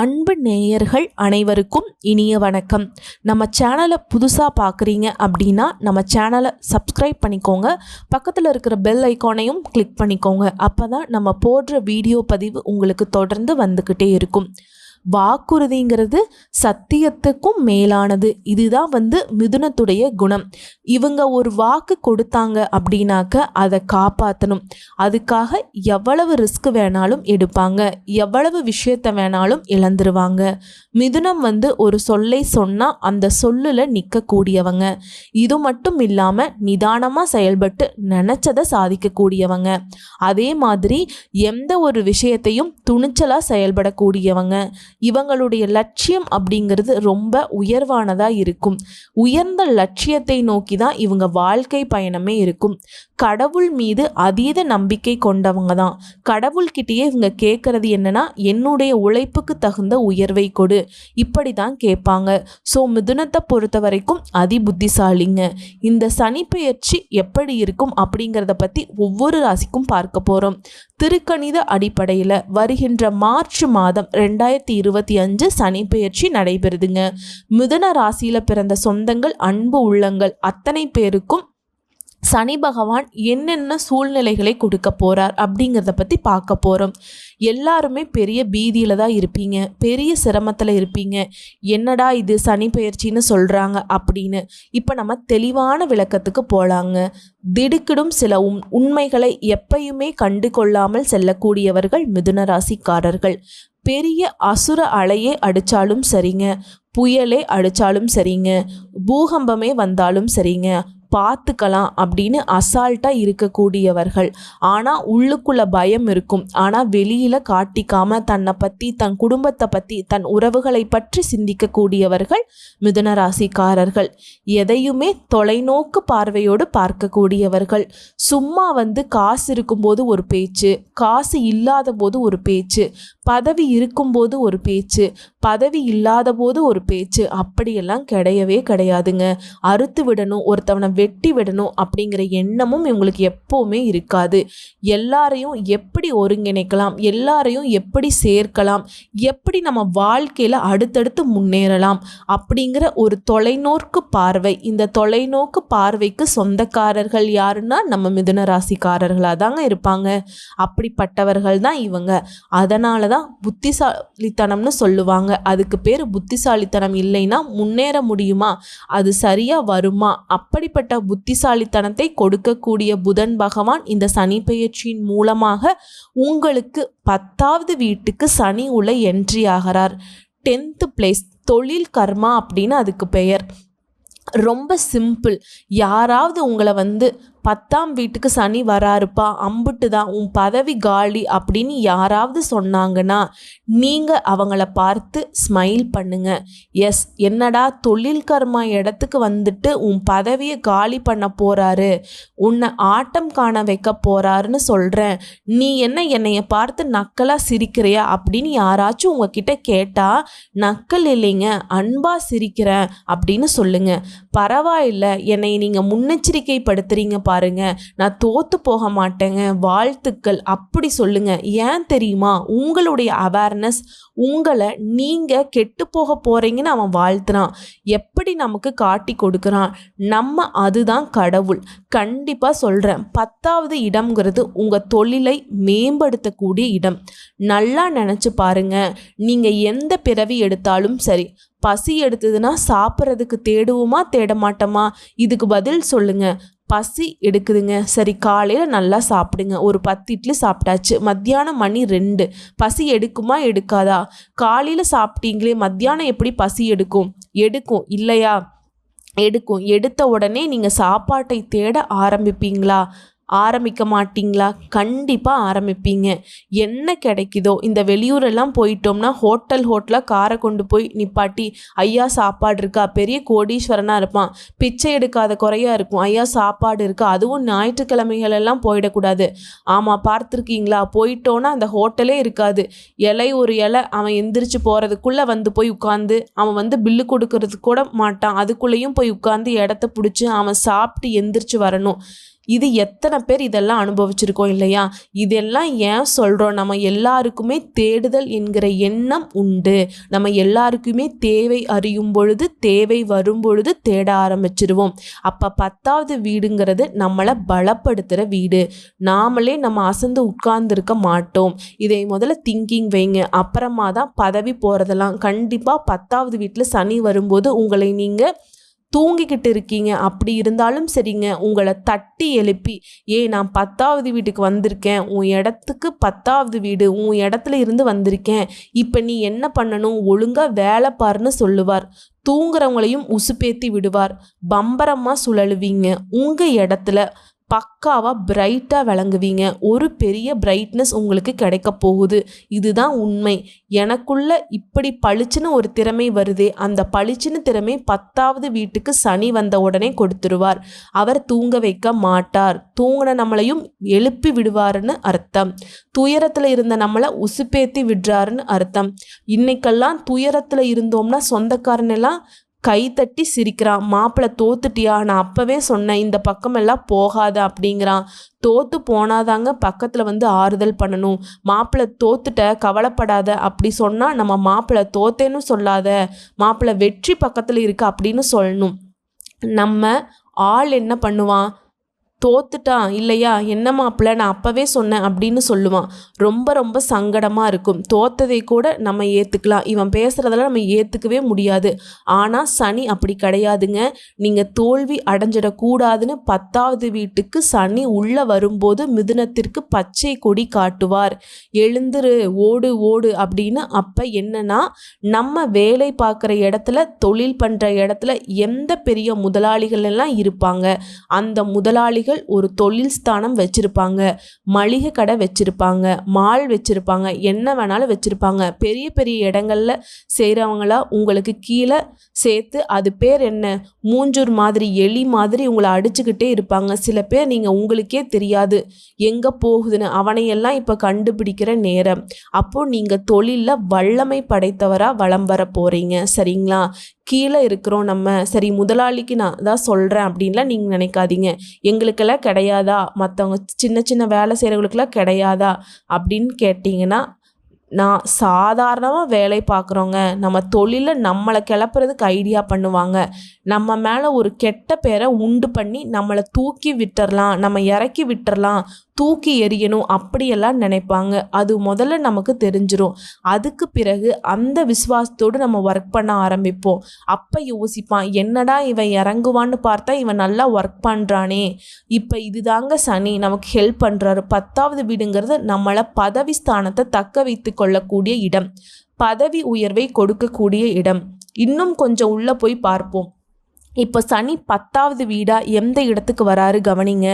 அன்பு நேயர்கள் அனைவருக்கும் இனிய வணக்கம். நம்ம சேனலை புதுசாக பார்க்குறீங்க அப்படின்னா நம்ம சேனலை சப்ஸ்கிரைப் பண்ணிக்கோங்க. பக்கத்தில் இருக்கிற பெல் ஐக்கானையும் கிளிக் பண்ணிக்கோங்க. அப்போ தான் நம்ம போடுற வீடியோ பதிவு உங்களுக்கு தொடர்ந்து வந்துக்கிட்டே இருக்கும். வாக்குறுதிங்கிறது சத்தியத்துக்கும் மேலானது. இதுதான் வந்து மிதுனத்துடைய குணம். இவங்க ஒரு வாக்கு கொடுத்தாங்க அப்படின்னாக்க அதை காப்பாற்றணும் அதுக்காக எவ்வளவு ரிஸ்க் வேணாலும் எடுப்பாங்க. எவ்வளவு விஷயத்த வேணாலும் இழந்துருவாங்க. மிதுனம் வந்து ஒரு சொல்லை சொன்னால் அந்த சொல்லில் நிற்கக்கூடியவங்க இது மட்டும் இல்லாமல் நிதானமாக செயல்பட்டு நினச்சதை சாதிக்கக்கூடியவங்க. அதே மாதிரி எந்த ஒரு விஷயத்தையும் துணிச்சலாக செயல்படக்கூடியவங்க. இவங்களுடைய லட்சியம் அப்படிங்கிறது ரொம்ப உயர்வானதாக இருக்கும். உயர்ந்த லட்சியத்தை நோக்கி தான் இவங்க வாழ்க்கை பயணமே இருக்கும். கடவுள் மீது அதீத நம்பிக்கை கொண்டவங்க தான் கடவுள்கிட்டயே இவங்க கேட்குறது என்னன்னா என்னுடைய உழைப்புக்கு தகுந்த உயர்வை கொடு. இப்படி தான் கேட்பாங்க. ஸோ மிதுனத்தை பொறுத்த வரைக்கும் அதி புத்திசாலிங்க இந்த சனி பெயர்ச்சி எப்படி இருக்கும் அப்படிங்கிறத பற்றி ஒவ்வொரு ராசிக்கும் பார்க்க போகிறோம் திருக்கணித அடிப்படையில் வருகின்ற மார்ச் மாதம் ரெண்டாயிரத்தி இருபத்தி அஞ்சு சனி பெயர்ச்சி நடைபெறுதுங்க. மிதுன ராசியில் பிறந்த சொந்தங்கள் அன்பு உள்ளங்கள் அத்தனை பேருக்கும் சனி பகவான் என்னென்ன சூழ்நிலைகளை கொடுக்க போகிறார் அப்படிங்கிறத பற்றி பார்க்க போகிறோம் எல்லாருமே பெரிய பீதியில் தான் இருப்பீங்க. பெரிய சிரமத்தில் இருப்பீங்க. என்னடா இது சனி பயிற்சின்னு சொல்கிறாங்க அப்படின்னு. இப்போ நம்ம தெளிவான விளக்கத்துக்கு போகலாங்க திடுக்கிடும் சில உண் உண்மைகளை எப்பயுமே கண்டு கொள்ளாமல் செல்லக்கூடியவர்கள் மிதுன ராசிக்காரர்கள் பெரிய அசுர அலையே அடித்தாலும் சரிங்க. புயலே அடித்தாலும் சரிங்க. பூகம்பமே வந்தாலும் சரிங்க. பார்த்துக்கலாம் அப்படின்னு அசால்ட்டாக இருக்கக்கூடியவர்கள். ஆனால் உள்ளுக்குள்ள பயம் இருக்கும். ஆனால் வெளியில் காட்டிக்காம தன்னை பற்றி தன் குடும்பத்தை பற்றி தன் உறவுகளை பற்றி சிந்திக்கக்கூடியவர்கள் மிதுனராசிக்காரர்கள். எதையுமே தொலைநோக்கு பார்வையோடு பார்க்கக்கூடியவர்கள். சும்மா வந்து காசு இருக்கும்போது ஒரு பேச்சு காசு இல்லாத போது ஒரு பேச்சு பதவி இருக்கும்போது ஒரு பேச்சு பதவி இல்லாத போது ஒரு பேச்சு அப்படியெல்லாம் கிடையவே கிடையாதுங்க. அறுத்து விடணும் ஒருத்தவனை வெட்டி விடணும் அப்படிங்கிற எண்ணமும் இவங்களுக்கு எப்போவுமே இருக்காது. எல்லாரையும் எப்படி ஒருங்கிணைக்கலாம் எல்லாரையும் எப்படி சேர்க்கலாம் எப்படி நம்ம வாழ்க்கையில் அடுத்தடுத்து முன்னேறலாம் அப்படிங்கிற ஒரு தொலைநோக்கு பார்வை இந்த தொலைநோக்கு பார்வைக்கு சொந்தக்காரர்கள் யாருன்னா நம்ம மிதுன ராசிக்காரர்களாக தாங்க இருப்பாங்க. அப்படிப்பட்டவர்கள் தான் இவங்க. அதனால தான் புத்திசாலித்தனம்னு சொல்லுவாங்க. அதுக்கு பேர் புத்திசாலித்தனம் இல்லைன்னா முன்னேற முடியுமா? அது சரியாக வருமா? அப்படிப்பட்ட புத்திசாலித்தனத்தை கொடுக்கக்கூடிய புதன் பகவான் இந்த சனி பெயர்ச்சியின் மூலமாக உங்களுக்கு பத்தாவது வீட்டுக்கு சனி உள்ள என்ட்ரி ஆகிறார். டென்த்து பிளேஸ் தொழில் கர்மா அப்படின்னு அதுக்கு பெயர். ரொம்ப சிம்பிள் யாராவது உங்களை வந்து பத்தாம் வீட்டுக்கு சனி வராருப்பா. அம்புட்டு தான் உன் பதவி காலி அப்படின்னு யாராவது சொன்னாங்கன்னா நீங்கள் அவங்கள பார்த்து ஸ்மைல் பண்ணுங்க. எஸ் என்னடா தொழில் கர்மா இடத்துக்கு வந்துட்டு உன் பதவியை காலி பண்ண போகிறாரு உன்னை ஆட்டம் காண வைக்க போகிறாருன்னு சொல்கிறேன் நீ என்ன என்னைய பார்த்து நக்கலாக சிரிக்கிறியா அப்படின்னு யாராச்சும் உங்ககிட்ட கேட்டால் நக்கல் இல்லைங்க அன்பாக சிரிக்கிறேன் அப்படின்னு சொல்லுங்கள் பரவாயில்ல. என்னை நீங்கள் முன்னெச்சரிக்கைப்படுத்துறீங்க பாருங்க. நான் தோத்து போக மாட்டேங்க. வாழ்த்துக்கள். அப்படி சொல்லுங்க. ஏன் தெரியுமா? உங்களுடைய அவேர்னஸ் உங்களை நீங்கள் கெட்டு போக போகிறீங்கன்னு அவன் வாழ்த்துறான். எப்படி நமக்கு காட்டி கொடுக்குறான்? நம்ம அதுதான் கடவுள். கண்டிப்பாக சொல்கிறேன் பத்தாவது இடம்ங்கிறது உங்கள் தொழிலை மேம்படுத்தக்கூடிய இடம். நல்லா நினச்சி பாருங்க. நீங்கள் எந்த பிறவி எடுத்தாலும் சரி பசி எடுத்ததுன்னா சாப்பிட்றதுக்கு தேடுவோமா தேட மாட்டோமா இதுக்கு பதில் சொல்லுங்க. பசி எடுக்குதுங்க. சரி காலையில் நல்லா சாப்பிடுங்க. ஒரு பத்து இட்லி சாப்பிட்டாச்சு. மத்தியானம் மணி ரெண்டு. பசி எடுக்குமா எடுக்காதா? காலையில் சாப்பிட்டீங்களே மத்தியானம் எப்படி பசி எடுக்கும்? எடுக்கும். இல்லையா? எடுக்கும். எடுத்த உடனே நீங்கள் சாப்பாட்டை தேட ஆரம்பிப்பீங்களா? ஆரம்பிக்க மாட்டிங்களா? கண்டிப்பாக ஆரம்பிப்பீங்க. என்ன கிடைக்குதோ? இந்த வெளியூரெல்லாம் போயிட்டோம்னா ஹோட்டல் ஹோட்டலாக காரை கொண்டு போய் நிப்பாட்டி ஐயா சாப்பாடு இருக்கா? பெரிய கோடீஸ்வரனாக இருப்பான். பிச்சை எடுக்காத குறையாக இருக்கும். ஐயா சாப்பாடு இருக்கா? அதுவும் ஞாயிற்றுக்கிழமைகளெல்லாம் போயிடக்கூடாது. ஆமாம் பார்த்துருக்கீங்களா? போயிட்டோன்னா அந்த ஹோட்டலே இருக்காது. இலை ஒரு இலை அவன் எந்திரிச்சு போகிறதுக்குள்ளே வந்து போய் உட்காந்து அவன் வந்து பில்லு கொடுக்கறதுக்கு கூட மாட்டான். அதுக்குள்ளேயும் போய் உட்காந்து இடத்த பிடிச்சி அவன் சாப்பிட்டு எந்திரிச்சு வரணும். இது எத்தனை பேர் இதெல்லாம் அனுபவிச்சிருக்கோம் இல்லையா? இதெல்லாம் ஏன் சொல்கிறோம் நம்ம எல்லாருக்குமே தேடுதல் என்கிற எண்ணம் உண்டு. நம்ம எல்லாருக்குமே தேவை அறியும் பொழுது தேவை வரும் பொழுது தேட ஆரம்பிச்சிருவோம். அப்போ பத்தாவது வீடுங்கிறது நம்மளை பலப்படுத்துகிற வீடு. நாமளே நம்ம அசந்து உட்கார்ந்துருக்க மாட்டோம். இதை முதல்ல திங்கிங் வைங்க. அப்புறமா தான் பதவி போகிறதெல்லாம் கண்டிப்பாக பத்தாவது வீட்டில் சனி வரும்போது உங்களை நீங்கள் தூங்கிக்கிட்டு இருக்கீங்க. அப்படி இருந்தாலும் சரிங்க. உங்களை தட்டி எழுப்பி ஏ நான் பத்தாவது வீட்டுக்கு வந்திருக்கேன். உன் இடத்துக்கு பத்தாவது வீடு. உன் இடத்துல இருந்து வந்திருக்கேன். இப்போ நீ என்ன பண்ணணும்? ஒழுங்காக வேலை பாருன்னு சொல்லுவார். தூங்குறவங்களையும் உசுப்பேத்தி விடுவார். பம்பரமாக சுழலுவீங்க. உங்கள் இடத்துல பக்காவாக பிரைட்டாக விளங்குவீங்க. ஒரு பெரிய பிரைட்னஸ் உங்களுக்கு கிடைக்க போகுது. இதுதான் உண்மை. எனக்குள்ள இப்படி பளிச்சுன்னு ஒரு திறமை வருதே அந்த பளிச்சுன்னு திறமை பத்தாவது வீட்டுக்கு சனி வந்த உடனே கொடுத்துருவார். அவர் தூங்க வைக்க மாட்டார். தூங்கின நம்மளையும் எழுப்பி விடுவாருன்னு அர்த்தம். துயரத்தில் இருந்த நம்மளை உசுப்பேத்தி விடுறாருன்னு அர்த்தம். இன்னைக்கெல்லாம் துயரத்தில் இருந்தோம்னா சொந்தக்காரனெல்லாம் கைத்தட்டி சிரிக்கிறான். மாப்பிள்ளை தோத்துட்டியா? நான் அப்போவே சொன்னேன் இந்த பக்கமெல்லாம் போகாத அப்படிங்கிறான். தோத்து போனாதாங்க பக்கத்தில் வந்து ஆறுதல் பண்ணணும். மாப்பிள்ளை தோத்துட்ட கவலைப்படாத. அப்படி சொன்னால் நம்ம மாப்பிள்ளை தோத்தேன்னு சொல்லாத. மாப்பிள்ளை வெற்றி பக்கத்தில் இருக்கு அப்படின்னு சொல்லணும். நம்ம ஆள் என்ன பண்ணுவான்? தோத்துட்டான் இல்லையா? என்ன மாப்பிள்ள நான் அப்போவே சொன்னேன் அப்படின்னு சொல்லுவான். ரொம்ப ரொம்ப சங்கடமாக இருக்கும். தோத்ததை கூட நம்ம ஏற்றுக்கலாம் இவன் பேசுகிறதெல்லாம் நம்ம ஏற்றுக்கவே முடியாது. ஆனால் சனி அப்படி கிடையாதுங்க. நீங்கள் தோல்வி அடைஞ்சிடக்கூடாதுன்னு பத்தாவது வீட்டுக்கு சனி உள்ளே வரும்போது மிதுனத்திற்கு பச்சை கொடி காட்டுவார். எழுந்துரு ஓடு ஓடு அப்படின்னு அப்போ என்னன்னா நம்ம வேலை பார்க்குற இடத்துல தொழில் பண்ணுற இடத்துல எந்த பெரிய முதலாளிகள் எல்லாம் இருப்பாங்க. அந்த முதலாளிகள் ஒரு தொழில் ஸ்தானம் வச்சுருப்பாங்க. மளிகை கடை வச்சுருப்பாங்க. மால் வச்சுருப்பாங்க. என்ன வேணாலும் வச்சுருப்பாங்க. பெரிய பெரிய இடங்கள்ல செய்கிறவங்களா உங்களுக்கு கீழே சேர்த்து அது பேர் என்ன? மூஞ்சூர் மாதிரி எலி மாதிரி உங்களை அடிச்சுக்கிட்டே இருப்பாங்க. சில பேர் நீங்கள் உங்களுக்கே தெரியாது. எங்கே போகுதுன்னு அவனையெல்லாம் இப்போ கண்டுபிடிக்கிற நேரம். அப்போது நீங்கள் தொழிலில் வல்லமை படைத்தவராக வளம் வர போகிறீங்க சரிங்களா? கீழே இருக்கிறோம் நம்ம. சரி முதலாளிக்கு நான் தான் சொல்கிறேன் அப்படின்லாம் நீங்கள் நினைக்காதீங்க. எங்களுக்கெல்லாம் கிடையாதா? மற்றவங்க சின்ன சின்ன வேலை செய்கிறவங்களுக்கெல்லாம் கிடையாதா? அப்படின்னு கேட்டிங்கன்னா நான் சாதாரணமாக வேலை பார்க்குறோங்க நம்ம தொழிலில் நம்மளை கிளப்புறதுக்கு ஐடியா பண்ணுவாங்க. நம்ம மேலே ஒரு கெட்ட பேரை உண்டு பண்ணி நம்மளை தூக்கி விட்டுறலாம் நம்ம இறக்கி விட்டுறலாம் தூக்கி எறியணும் அப்படியெல்லாம் நினைப்பாங்க. அது முதல்ல நமக்கு தெரிஞ்சிரும். அதுக்கு பிறகு அந்த விசுவாசத்தோடு நம்ம ஒர்க் பண்ண ஆரம்பிப்போம். அப்போ யோசிப்பான் என்னடா இவன் இறங்குவான்னு பார்த்தா இவன் நல்லா ஒர்க் பண்ணுறானே இப்போ இதுதாங்க சனி நமக்கு ஹெல்ப் பண்ணுறாரு பத்தாவது வீடுங்கிறது நம்மளை பதவி ஸ்தானத்தை தக்க வைத்து கொள்ளக்கூடிய இடம். பதவி உயர்வை கொடுக்கக்கூடிய இடம். இன்னும் கொஞ்சம் உள்ளே போய் பார்ப்போம். இப்போ சனி பத்தாவது வீடாக எந்த இடத்துக்கு வராரு கவனிங்க?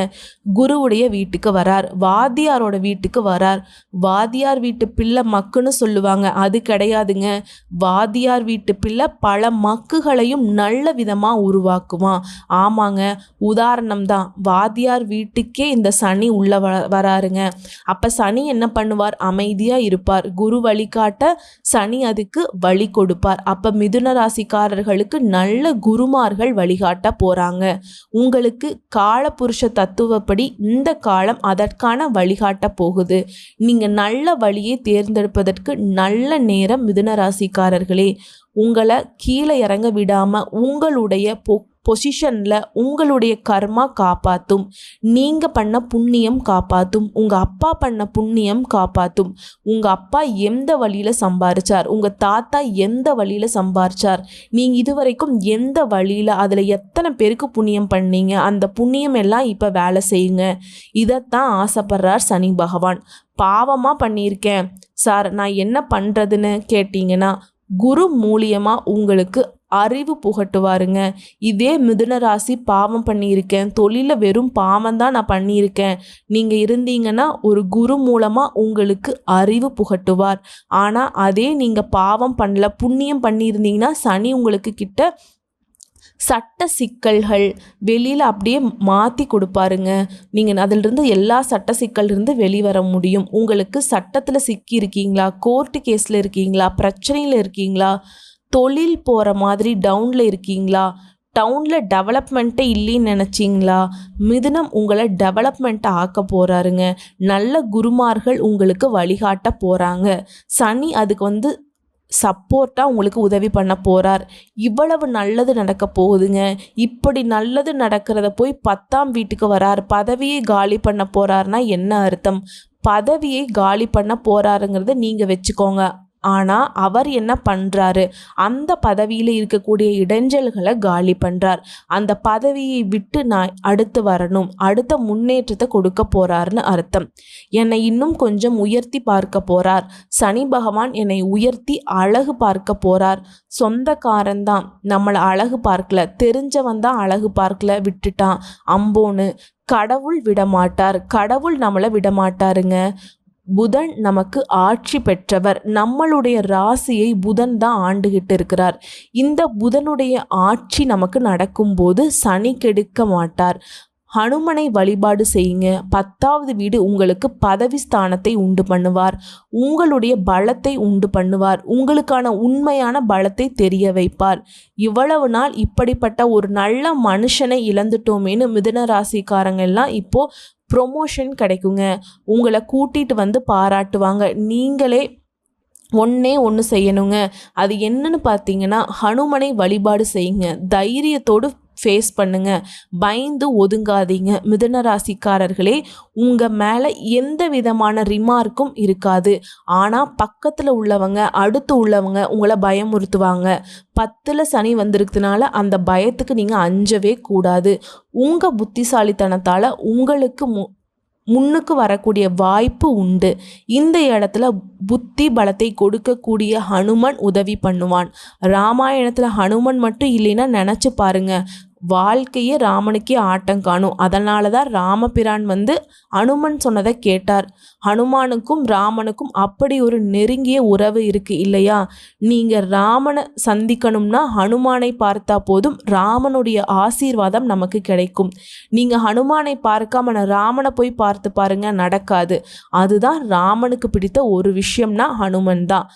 குருவுடைய வீட்டுக்கு வரார். வாத்தியாரோட வீட்டுக்கு வரார். வாத்தியார் வீட்டு பிள்ளை மக்குன்னு சொல்லுவாங்க. அது கிடையாதுங்க. வாத்தியார் வீட்டு பிள்ளை பல மக்குகளையும் நல்ல விதமாக உருவாக்குவான். ஆமாங்க உதாரணம் தான். வாத்தியார் வீட்டுக்கே இந்த சனி உள்ள வ வராருங்க. அப்போ சனி என்ன பண்ணுவார்? அமைதியாக இருப்பார். குரு வழிகாட்ட சனி அதுக்கு வழி கொடுப்பார். அப்போ மிதுன ராசிக்காரர்களுக்கு நல்ல குருமார்கள் வழிகாட்ட போகிறாங்க உங்களுக்கு காலபுருஷ தத்துவப்படி இந்த காலம் அதற்கான வழிகாட்ட போகுது. நீங்கள் நல்ல வழியை தேர்ந்தெடுப்பதற்கு நல்ல நேரம் மிதுன ராசிக்காரர்களே. உங்களை கீழே இறங்க விடாமல் உங்களுடைய பொ பொசிஷனில் உங்களுடைய கர்மா காப்பாற்றும் நீங்கள் பண்ண புண்ணியம் காப்பாற்றும் உங்கள் அப்பா பண்ண புண்ணியம் காப்பாற்றும் உங்கள் அப்பா எந்த வழியில் சம்பாரிச்சார்? உங்கள் தாத்தா எந்த வழியில் சம்பாரிச்சார்? நீங்கள் இதுவரைக்கும் எந்த வழியில் அதில் எத்தனை பேருக்கு புண்ணியம் பண்ணீங்க? அந்த புண்ணியம் எல்லாம் இப்போ வேலை செய்யுங்க. இதைத்தான் ஆசைப்படுறார் சனி பகவான். பாவமாக பண்ணியிருக்கேன். சார் நான் என்ன பண்ணுறதுன்னு கேட்டிங்கன்னா குரு மூலியமாக உங்களுக்கு அறிவு புகட்டுவாருங்க. இதே மிதுன ராசி பாவம் பண்ணியிருக்கேன். தொழிலில் வெறும் பாவம் தான் நான் பண்ணியிருக்கேன். நீங்கள் இருந்தீங்கன்னா ஒரு குரு மூலமாக உங்களுக்கு அறிவு புகட்டுவார். ஆனால் அதே நீங்கள் பாவம் பண்ணல புண்ணியம் பண்ணியிருந்தீங்கன்னா சனி உங்களுக்கு கிட்ட சட்ட சிக்கல்கள் வெளியில் அப்படியே மாற்றி கொடுப்பாருங்க. நீங்கள் அதிலிருந்து எல்லா சட்ட சிக்கல்லிருந்து வெளிவர முடியும். உங்களுக்கு சட்டத்தில் சிக்கி இருக்கீங்களா கோர்ட்டு கேஸில் இருக்கீங்களா? பிரச்சனையில் இருக்கீங்களா? தொழில் போகிற மாதிரி டவுனில் இருக்கீங்களா? டவுனில் டெவலப்மெண்ட்டே இல்லைன்னு நினச்சிங்களா? மிதுனம் உங்களை டெவலப்மெண்ட்டை ஆக்க போகிறாருங்க நல்ல குருமார்கள் உங்களுக்கு வழிகாட்ட போகிறாங்க சனி அதுக்கு வந்து சப்போர்ட்டாக உங்களுக்கு உதவி பண்ண போகிறார் இவ்வளவு நல்லது நடக்க போகுதுங்க. இப்படி நல்லது நடக்கிறத போய் பத்தாம் வீட்டுக்கு வரார். பதவியை காலி பண்ண போகிறாருன்னா என்ன அர்த்தம்? பதவியை காலி பண்ண போகிறாருங்கிறத நீங்கள் வச்சுக்கோங்க. ஆனால் அவர் என்ன பண்ணுறாரு அந்த பதவியில் இருக்கக்கூடிய இடைஞ்சல்களை காலி பண்ணுறார் அந்த பதவியை விட்டு நான் அடுத்து வரணும். அடுத்த முன்னேற்றத்தை கொடுக்க போகிறாருன்னு அர்த்தம். என்னை இன்னும் கொஞ்சம் உயர்த்தி பார்க்க போகிறார் சனி பகவான் என்னை உயர்த்தி அழகு பார்க்க போகிறார் சொந்தக்காரன் தான். நம்மளை அழகு பார்க்கல. தெரிஞ்சவன் தான் அழகு பார்க்கல. விட்டுட்டான். அம்போன்னு கடவுள் விடமாட்டார். கடவுள் நம்மளை விடமாட்டாருங்க. புதன் நமக்கு ஆட்சி பெற்றவர். நம்மளுடைய ராசியை புதன் தான் ஆண்டுகிட்டு இருக்கிறார். இந்த புதனுடைய ஆட்சி நமக்கு நடக்கும்போது சனி கெடுக்க மாட்டார். ஹனுமனை வழிபாடு செய்யுங்க. பத்தாவது வீடு உங்களுக்கு பதவி ஸ்தானத்தை உண்டு பண்ணுவார். உங்களுடைய பலத்தை உண்டு பண்ணுவார். உங்களுக்கான உண்மையான பலத்தை தெரிய வைப்பார். இவ்வளவு நாள் இப்படிப்பட்ட ஒரு நல்ல மனுஷனை இழந்துட்டோமேனு மிதன ராசிக்காரங்க எல்லாம் இப்போ ப்ரொமோஷன் கிடைக்குங்க. உங்களை கூட்டிகிட்டு வந்து பாராட்டுவாங்க. நீங்களே ஒன்றே ஒன்று செய்யணுங்க. அது என்னன்னு பார்த்தீங்கன்னா ஹனுமனை வழிபாடு செய்யுங்க. தைரியத்தோடு ஃபேஸ் பண்ணுங்க. பயந்து ஒதுங்காதீங்க. மிதன ராசிக்காரர்களே உங்கள் மேலே எந்த விதமான ரிமார்க்கும் இருக்காது. ஆனால் பக்கத்தில் உள்ளவங்க அடுத்து உள்ளவங்க உங்களை பயமுறுத்துவாங்க. பத்தில் சனி வந்திருக்கிறதுனால அந்த பயத்துக்கு நீங்கள் அஞ்சவே கூடாது. உங்கள் புத்திசாலித்தனத்தால் உங்களுக்கு மு முன்னுக்கு வரக்கூடிய வாய்ப்பு உண்டு. இந்த இடத்துல புத்தி பலத்தை கொடுக்கக்கூடிய ஹனுமன் உதவி பண்ணுவான். ராமாயணத்தில் ஹனுமன் மட்டும் இல்லைன்னா நினச்சி பாருங்க. வாழ்க்கையே ராமனுக்கே ஆட்டம் காணும். அதனால தான் ராமபிரான் வந்து அனுமன் சொன்னதை கேட்டார். ஹனுமானுக்கும் ராமனுக்கும் அப்படி ஒரு நெருங்கிய உறவு இருக்கு இல்லையா? நீங்கள் ராமனை சந்திக்கணும்னா ஹனுமானை பார்த்தா போதும் ராமனுடைய ஆசீர்வாதம் நமக்கு கிடைக்கும். நீங்கள் ஹனுமானை பார்க்காம ராமனை போய் பார்த்து பாருங்க நடக்காது. அதுதான் ராமனுக்கு பிடித்த ஒரு விஷயம்னா ஹனுமன் தான்.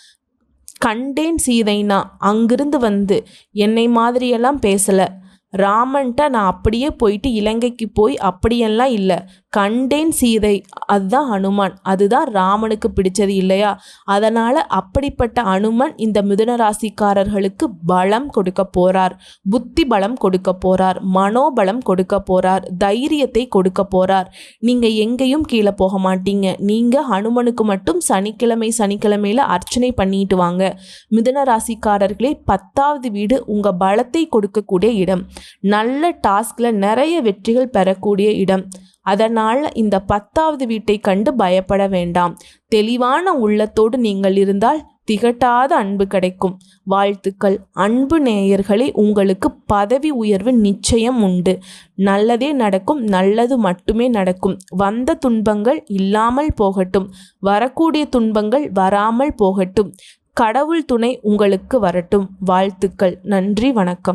கண்டேன் சீதைனா அங்கிருந்து வந்து என்னை மாதிரியெல்லாம் பேசலை. ராமன்ட்ட நான் அப்படியே போயிட்டு இலங்கைக்கு போய் அப்படியெல்லாம் இல்லை. கண்டேன் சீதை. அதுதான் ஹனுமான் அதுதான் ராமனுக்கு பிடிச்சது இல்லையா? அதனால் அப்படிப்பட்ட அனுமன் இந்த மிதுன ராசிக்காரர்களுக்கு பலம் கொடுக்க போறார். புத்தி பலம் கொடுக்க போறார். மனோபலம் கொடுக்க போறார். தைரியத்தை கொடுக்க போறார். நீங்கள் எங்கேயும் கீழே போக மாட்டீங்க. நீங்கள் ஹனுமனுக்கு மட்டும் சனிக்கிழமை சனிக்கிழமையில் அர்ச்சனை பண்ணிட்டு வாங்க. மிதுன ராசிக்காரர்களே பத்தாவது வீடு உங்கள் பலத்தை கொடுக்கக்கூடிய இடம். நல்ல டாஸ்கில் நிறைய வெற்றிகள் பெறக்கூடிய இடம். அதனால் இந்த பத்தாவது வீட்டை கண்டு பயப்பட வேண்டாம். தெளிவான உள்ளத்தோடு நீங்கள் இருந்தால் திகட்டாத அன்பு கிடைக்கும். வாழ்த்துக்கள். அன்பு நேயர்களே உங்களுக்கு பதவி உயர்வு நிச்சயம் உண்டு. நல்லதே நடக்கும் நல்லது மட்டுமே நடக்கும். வந்த துன்பங்கள் இல்லாமல் போகட்டும். வரக்கூடிய துன்பங்கள் வராமல் போகட்டும். கடவுள் துணை உங்களுக்கு வரட்டும். வாழ்த்துக்கள். நன்றி வணக்கம்.